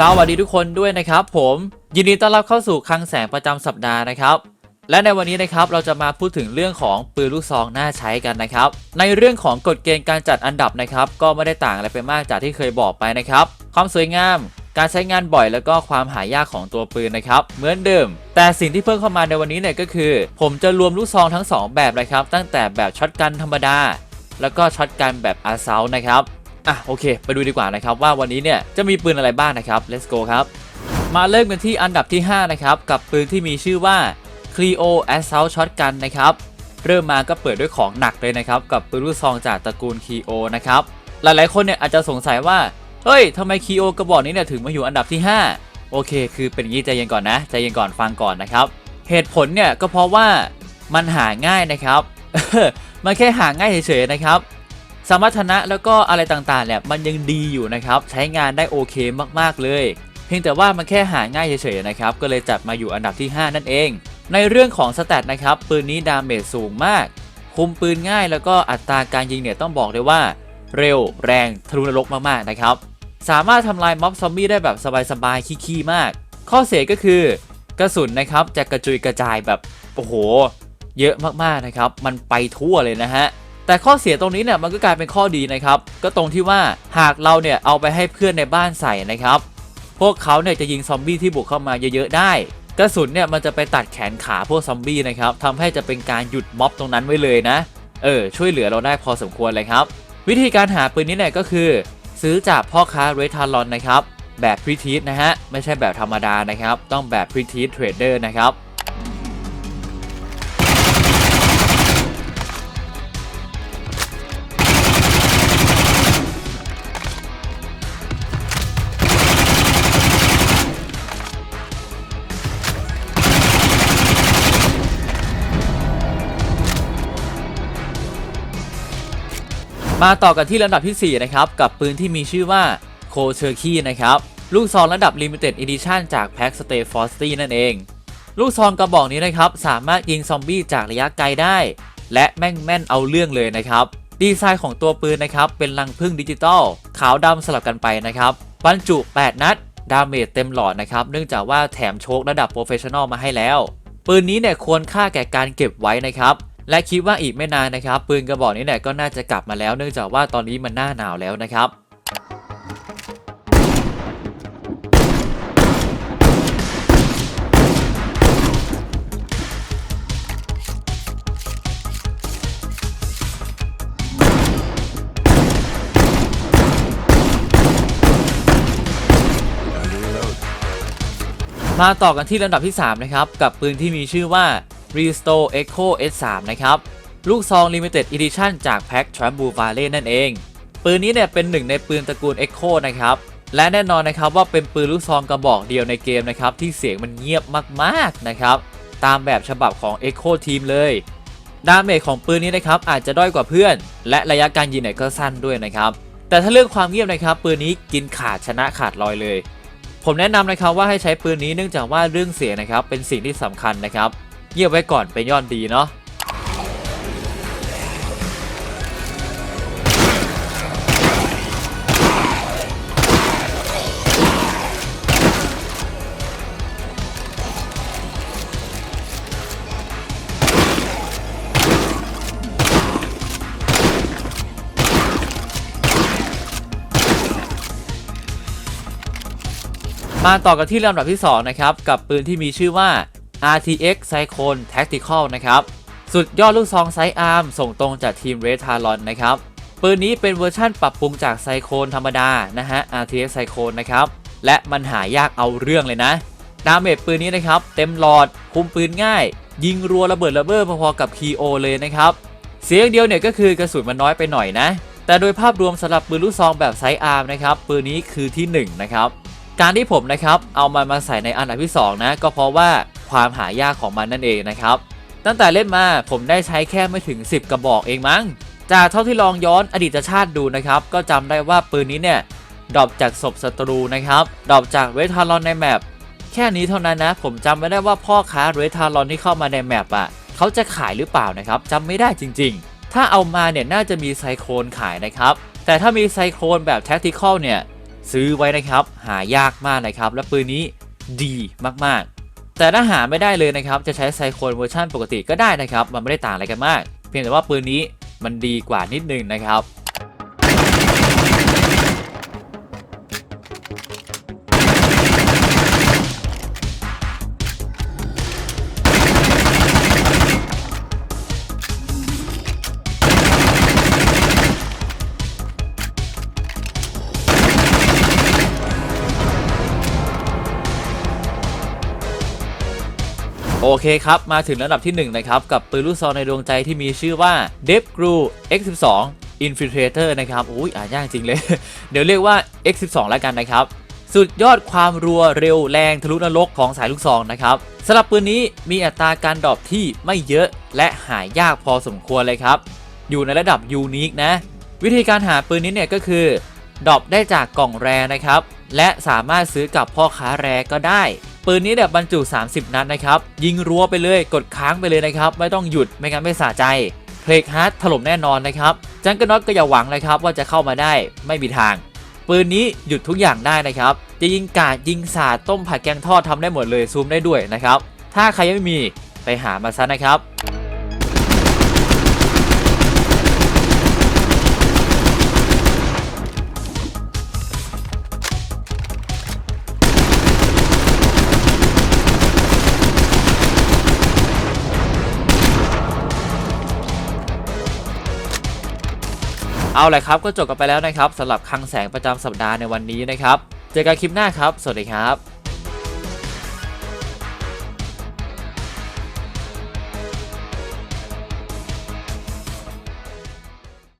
สวัสดีทุกคนด้วยนะครับผมยินดีต้อนรับเข้าสู่คลังแสงประจำสัปดาห์นะครับและในวันนี้นะครับเราจะมาพูดถึงเรื่องของปืนลูกซองน่าใช้กันนะครับในเรื่องของกฎเกณฑ์การจัดอันดับนะครับก็ไม่ได้ต่างอะไรไปมากจากที่เคยบอกไปนะครับความสวยงาม การใช้งานบ่อยแล้วก็ความหายากของตัวปืนนะครับเหมือนเดิม แต่สิ่งที่เพิ่มเข้ามาในวันนี้เนี่ยก็คือ ผมจะรวมลูกซองทั้งสองแบบเลยครับตั้งแต่แบบช็อตกันธรรมดาแล้วก็ช็อตกันแบบอาซานะครับ อะโอเค ไปดูดีกว่านะครับว่าวันนี้เนี่ยจะมีปืนอะไรบ้างนะครับ let's go ครับ มาเริ่มกันที่อันดับที่ 5 นะครับ กับปืนที่มีชื่อว่า Clio Assault Shotgun นะครับ เริ่มมาก็เปิดด้วยของหนักเลยนะครับ กับปืนลูกซองจากตระกูล Clio นะครับ หลายๆคนเนี่ยอาจจะสงสัยว่า เฮ้ยทำไม Clio กระบอกนี้เนี่ยถึงมาอยู่อันดับที่ 5 โอเค คือเป็นอย่างนี้ใจเย็นก่อนนะใจเย็นก่อนฟังก่อนนะครับ เหตุผลเนี่ยก็เพราะว่ามันหาง่ายนะครับมันแค่หาง่ายเฉยๆนะครับ สมรรถนะแล้วก็อะไรต่างๆเนี่ยมันยังดีอยู่นะครับ ใช้งานได้โอเคมากๆเลย เพียงแต่ว่ามันแค่หาง่ายเฉยๆนะครับ ก็เลยจัดมาอยู่อันดับที่ 5 นั่นเอง ในเรื่องของสแตทนะครับปืนนี้ดาเมจสูงมาก คุมปืนง่ายแล้วก็อัตราการยิงเนี่ยต้องบอกเลยว่า เร็วแรงทะลุนรกมากๆนะครับ สามารถทำลายม็อบซอมบี้ได้แบบสบายๆขี้ๆมาก ข้อเสียก็คือกระสุนนะครับจะกระจุยกระจายแบบโอ้โห เยอะมากๆนะครับ มันไปทั่วเลยนะฮะ แต่ข้อเสียตรงนี้เนี่ยมันก็กลายเป็นข้อดีนะครับ ก็ตรงที่ว่าหากเราเนี่ยเอาไปให้เพื่อนในบ้านใส่นะครับ พวกเขาเนี่ยจะยิงซอมบี้ที่บุกเข้ามาเยอะๆได้กระสุนเนี่ยมันจะไปตัดแขนขาพวกซอมบี้นะครับทำให้จะเป็นการหยุดม็อบตรงนั้นไว้เลยนะ เออ ช่วยเหลือเราได้พอสมควรเลยครับ วิธีการหาปืนนี้เนี่ยก็คือ ซื้อจากพ่อค้าเรทารอนนะครับ แบบพรีทีสนะฮะ ไม่ใช่แบบธรรมดานะครับ ต้องแบบพรีทีสเทรดเดอร์นะครับ มาต่อกันที่ลำดับที่ 4 นะครับ กับปืนที่มีชื่อว่าโคเชอร์คีนะครับ ลูกซองระดับ Limited Edition จากแพ็กสเตฟอสตี้นั่นเอง ลูกซองกระบอกนี้นะครับ สามารถยิงซอมบี้จากระยะไกลได้ และแม่งแม่นเอาเรื่องเลยนะครับ ดีไซน์ของตัวปืนนะครับ เป็นรังพึ่งดิจิตอลขาวดำสลับกันไปนะครับบรรจุ 8 นัด ดาเมจเต็มหลอดนะครับ เนื่องจากว่าแถมโชคระดับโปรเฟชชั่นอลมาให้แล้ว ปืนนี้เนี่ยควรค่าแก่การเก็บไว้นะครับ และคิดว่าอีกไม่นานนะครับ ปืนกระบอกนี้เนี่ยก็น่าจะกลับมาแล้ว เนื่องจากว่าตอนนี้มันหน้าหนาวแล้วนะครับมาต่อกันที่ลำดับที่ 3 นะครับ กับปืนที่มีชื่อว่า Restore Echo S3 นะครับ ลูกซอง Limited Edition จากแพ็ก t r a m b u v a l e นั่นเอง ปืนนี้เนี่ยเป็นหนึ่งในปืนตระกูล Echo นะครับ และแน่นอนนะครับว่าเป็นปืนลูกซองกระบอกเดียวในเกมนะครับ ที่เสียงมันเงียบมากๆนะครับ ตามแบบฉบับของ Echo Team เลย ดาเมจของปืนนี้นะครับอาจจะด้อยกว่าเพื่อน และระยะการยิงเนี่ยก็สั้นด้วยนะครับ แต่ถ้าเรื่องความเงียบนะครับปืนนี้กินขาดชนะขาดลอยเลยผมแนะนำนะครับว่าให้ใช้ปืนนี้เนื่องจากว่าเรื่องเสียงนะครับเป็นสิ่งที่สำคัญนะครับ เงียบไว้ก่อนเป็นยอดดีเนาะมาต่อกันที่ลำดับที่ 2 นะครับ กับปืนที่มีชื่อว่า RTX Cyclone Tactical นะครับ สุดยอดลูกซองไซอาร์มส่งตรงจากทีม Red Talon นะครับ ปืนนี้เป็นเวอร์ชั่นปรับปรุงจากไซโคนธรรมดานะฮะ RTX Cyclone นะครับ และมันหายากเอาเรื่องเลยนะ ดาเมจปืนนี้นะครับ เต็มหลอด คุมปืนง่าย ยิงรัวระเบิดระเบ้อพอๆกับ PO เลยนะครับ เสียงเดียวเนี่ยก็คือกระสุนมันน้อยไปหน่อยนะ แต่โดยภาพรวมสำหรับปืนลูกซองแบบไซอาร์มนะครับ ปืนนี้คือที่ 1 นะครับการที่ผมนะครับเอามันมาใส่ในอันดับที่2นะก็เพราะว่า ความหายากของมันนั่นเองนะครับ ตั้งแต่เล่นมาผมได้ใช้แค่ไม่ถึง 10 กระบอกเองมั้ง จากเท่าที่ลองย้อนอดีตชาติดูนะครับ ก็จำได้ว่าปืนนี้เนี่ยดรอปจากศพศัตรูนะครับดรอปจากเรทารอนในแมปแค่นี้เท่านั้นนะ ผมจำไม่ได้ว่าพ่อค้าเรทารอนที่เข้ามาในแมปอะเขาจะขายหรือเปล่านะครับจำไม่ได้จริง ๆ ถ้าเอามาเนี่ยน่าจะมีไซโครนขายนะครับ แต่ถ้ามีไซโครนแบบแท็กติคอลเนี่ยซื้อไว้นะครับ หายากมากนะครับ และปืนนี้ดีมากๆ แต่ถ้าหาไม่ได้เลยนะครับจะใช้ไซโคนเวอร์ชันปกติก็ได้นะครับ มันไม่ได้ต่างอะไรกันมาก เพียงแต่ว่าปืนนี้มันดีกว่านิดนึงนะครับ โอเคครับ มาถึงระดับที่ 1 นะครับ กับปืนลูกซองในดวงใจที่มีชื่อว่า d e p g r u X12 Infiltrator นะครับอุ้ยอ่านยากจริงเลย เดี๋ยวเรียกว่า X12 แล้วกันนะครับ สุดยอดความรัวเร็วแรงทะลุนรกของสายลูกซองนะครับสำหรับปืนนี้มีอัตราการดรอปที่ไม่เยอะและหายากพอสมควรเลยครับ อยู่ในระดับยูนิคนะ วิธีการหาปืนนี้เนี่ยก็คือดรอปได้จากกล่องแรนะครับ และสามารถซื้อกับพ่อค้าแรก็ได้ ปืนนี้เนี่ยบรรจุ 30 นัดนะครับยิงรัวไปเลยกดค้างไปเลยนะครับไม่ต้องหยุดไม่งั้นไม่สะใจเพลกฮาร์ดถล่มแน่นอนนะครับจังกรน็อตก็อย่าหวังเลยครับว่าจะเข้ามาได้ไม่มีทาง ปืนนี้หยุดทุกอย่างได้นะครับจะยิงกาดยิงสาดต้มผัดแกงทอดทำได้หมดเลยซูมได้ด้วยนะครับถ้าใครยังไม่มีไปหามาซะนะครับ เอาละครับก็จบกันไปแล้วนะครับสำหรับคลังแสงประจำสัปดาห์ในวันนี้นะครับ เจอกันคลิปหน้าครับ สวัสดีครับ